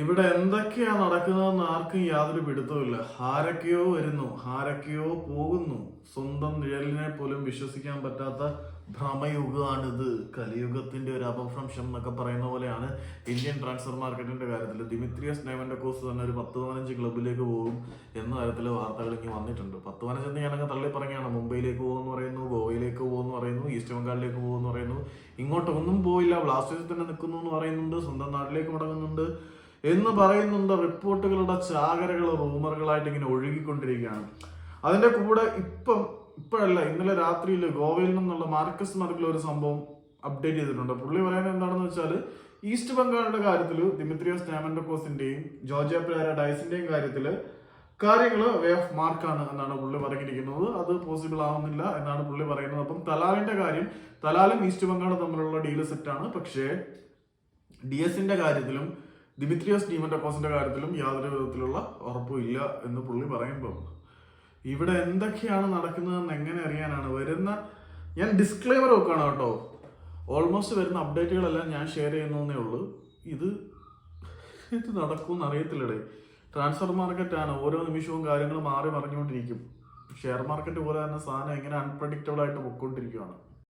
ഇവിടെ എന്തൊക്കെയാണ് നടക്കുന്നതെന്ന് ആർക്കും യാതൊരു പിടുത്തവുമില്ല ആരൊക്കെയോ വരുന്നു ആരൊക്കെയോ പോകുന്നു. സ്വന്തം നിഴലിനെ പോലും വിശ്വസിക്കാൻ പറ്റാത്ത ഭ്രമയുഗമാണിത് കലിയുഗത്തിന്റെ ഒരു അപഭ്രംശം എന്നൊക്കെ പറയുന്ന പോലെയാണ് ഇന്ത്യൻ ട്രാൻസ്ഫർ മാർക്കറ്റിന്റെ കാര്യത്തിൽ ദിമിത്രിയസ് നൈവന്റെ കോസ് തന്നെ ഒരു പത്ത് പതിനഞ്ച് ക്ലബിലേക്ക് പോകും എന്ന കാര്യത്തിൽ വാർത്തകൾ ഇനി വന്നിട്ടുണ്ട്. പത്ത് പതിനഞ്ചെന്ന് ഞാനങ്ങ് തള്ളി പറഞ്ഞാണ് മുംബൈയിലേക്ക് പോകുമെന്ന് പറയുന്നു ഗോവയിലേക്ക് പോകുമെന്ന് പറയുന്നു ഈസ്റ്റ് ബംഗാളിലേക്ക് പോകുമെന്ന് പറയുന്നു. ഇങ്ങോട്ടൊന്നും പോയില്ല. ബ്ലാസ്റ്റേഴ്സിൽ തന്നെ നിൽക്കുന്നു എന്ന് പറയുന്നുണ്ട്. സ്വന്തം നാട്ടിലേക്ക് മടങ്ങുന്നുണ്ട്. എന്ന് പറയുന്നുണ്ട് റിപ്പോർട്ടുകളുടെ ചാകരകൾ റൂമറുകളായിട്ട് ഇങ്ങനെ ഒഴുകിക്കൊണ്ടിരിക്കുകയാണ്. അതിന്റെ കൂടെ ഇപ്പം ഇപ്പോഴല്ല ഇന്നലെ രാത്രിയിൽ ഗോവയിൽ നിന്നുള്ള മാർക്കസ് മർക്കിൽ ഒരു സംഭവം അപ്ഡേറ്റ് ചെയ്തിട്ടുണ്ട്. പുള്ളി പറയുന്നത് എന്താണെന്ന് വെച്ചാൽ ഈസ്റ്റ് ബംഗാളിന്റെ കാര്യത്തിൽ ദിമിത്രിയോസ് നാമൻഡോക്കോസിന്റെയും ജോർജിയ പിരാര ഡൈസിന്റെയും കാര്യത്തിൽ കാര്യങ്ങൾ വേ ഓഫ് മാർക്കാണ് എന്നാണ് പുള്ളി പറഞ്ഞിരിക്കുന്നത്. അത് പോസിബിൾ ആവുന്നില്ല എന്നാണ് പുള്ളി പറയുന്നത്. അപ്പം തലാലിന്റെ കാര്യം തലാലും ഈസ്റ്റ് ബംഗാളും തമ്മിലുള്ള ഡീൽ സെറ്റാണ്. പക്ഷേ ഡി എസിന്റെ കാര്യത്തിലും ദിമിത്രിയോസ് ഡീമൻഡോക്കോസിന്റെ കാര്യത്തിലും യാതൊരു വിധത്തിലുള്ള ഉറപ്പും ഇല്ല എന്ന് പുള്ളി പറയുമ്പോൾ ഇവിടെ എന്തൊക്കെയാണ് നടക്കുന്നതെന്ന് എങ്ങനെ അറിയാനാണ്? വരുന്ന ഞാൻ ഡിസ്ക്ലെയിമർ വെക്കാണ് കേട്ടോ. ഓൾമോസ്റ്റ് വരുന്ന അപ്ഡേറ്റുകളെല്ലാം ഞാൻ ഷെയർ ചെയ്യുന്നേ ഉള്ളൂ. ഇത് ഇത് നടക്കുമെന്ന് അറിയത്തില്ലടേ. ട്രാൻസ്ഫർ മാർക്കറ്റാണ് ഓരോ നിമിഷവും കാര്യങ്ങൾ മാറി മറിഞ്ഞുകൊണ്ടിരിക്കും. ഷെയർ മാർക്കറ്റ് പോലെ തന്നെ സാധനം എങ്ങനെ അൺപ്രഡിക്റ്റബിൾ ആയിട്ട് പൊയ്ക്കൊണ്ടിരിക്കുകയാണ്